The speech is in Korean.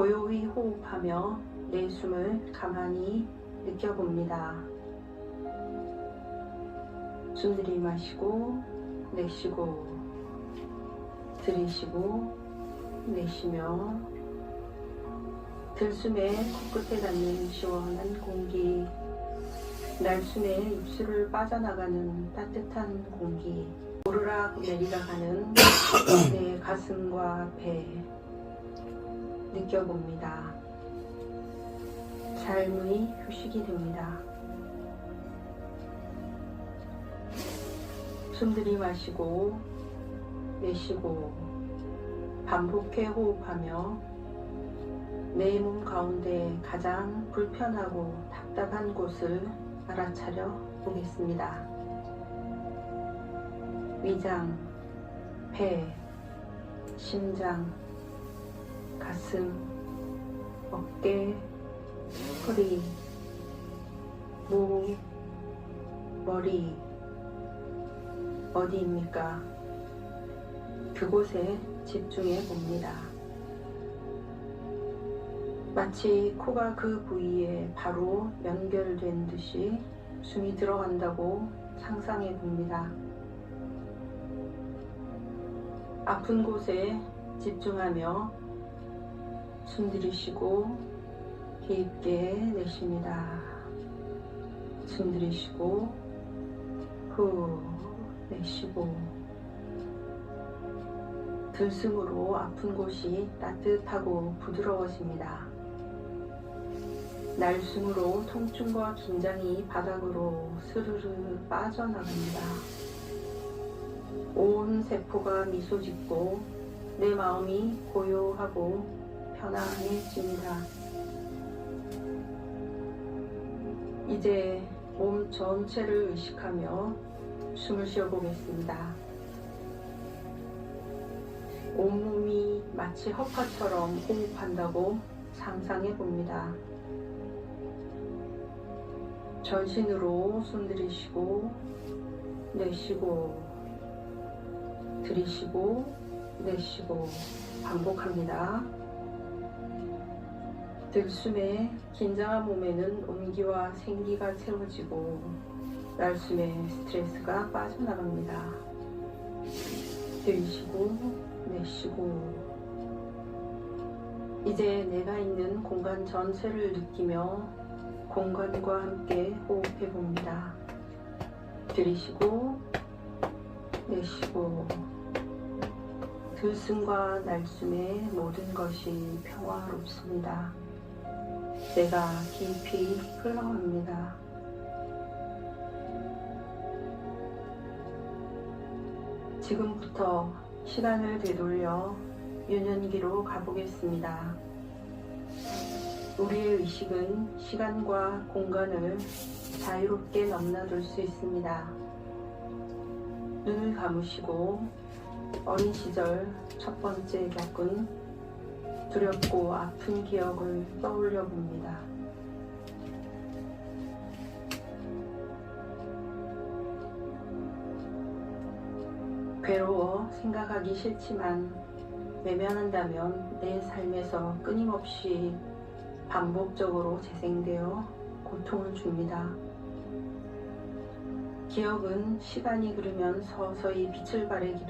고요히 호흡하며 내 숨을 가만히 느껴봅니다. 숨 들이마시고 내쉬고 들이쉬고 내쉬며 들숨에 코끝에 닿는 시원한 공기 날숨에 입술을 빠져나가는 따뜻한 공기 오르락 내리락 하는 내 가슴과 배 느껴봅니다. 삶의 휴식이 됩니다. 숨 들이마시고 내쉬고 반복해 호흡하며 내 몸 가운데 가장 불편하고 답답한 곳을 알아차려 보겠습니다. 위장, 배, 심장, 가슴, 어깨, 허리, 목, 머리, 어디입니까? 그곳에 집중해 봅니다. 마치 코가 그 부위에 바로 연결된 듯이 숨이 들어간다고 상상해 봅니다. 아픈 곳에 집중하며 숨 들이쉬고 깊게 내쉽니다. 숨 들이쉬고 후 내쉬고 들숨으로 아픈 곳이 따뜻하고 부드러워집니다. 날숨으로 통증과 긴장이 바닥으로 스르르 빠져나갑니다. 온 세포가 미소 짓고 내 마음이 고요하고 편안해집니다. 이제 몸 전체를 의식하며 숨을 쉬어 보겠습니다. 온몸이 마치 허파처럼 호흡한다고 상상해 봅니다. 전신으로 숨 들이쉬고 내쉬고 들이쉬고 내쉬고 반복합니다. 들숨에 긴장한 몸에는 온기와 생기가 채워지고 날숨에 스트레스가 빠져나갑니다. 들이쉬고 내쉬고 이제 내가 있는 공간 전체를 느끼며 공간과 함께 호흡해 봅니다. 들이쉬고 내쉬고 들숨과 날숨의 모든 것이 평화롭습니다. 내가 깊이 흘러갑니다. 지금부터 시간을 되돌려 유년기로 가보겠습니다. 우리의 의식은 시간과 공간을 자유롭게 넘나들 수 있습니다. 눈을 감으시고 어린 시절 첫 번째 겪은 두렵고 아픈 기억을 떠올려 봅니다. 괴로워 생각하기 싫지만 외면한다면 내 삶에서 끊임없이 반복적으로 재생되어 고통을 줍니다. 기억은 시간이 흐르면 서서히 빛을 발하기도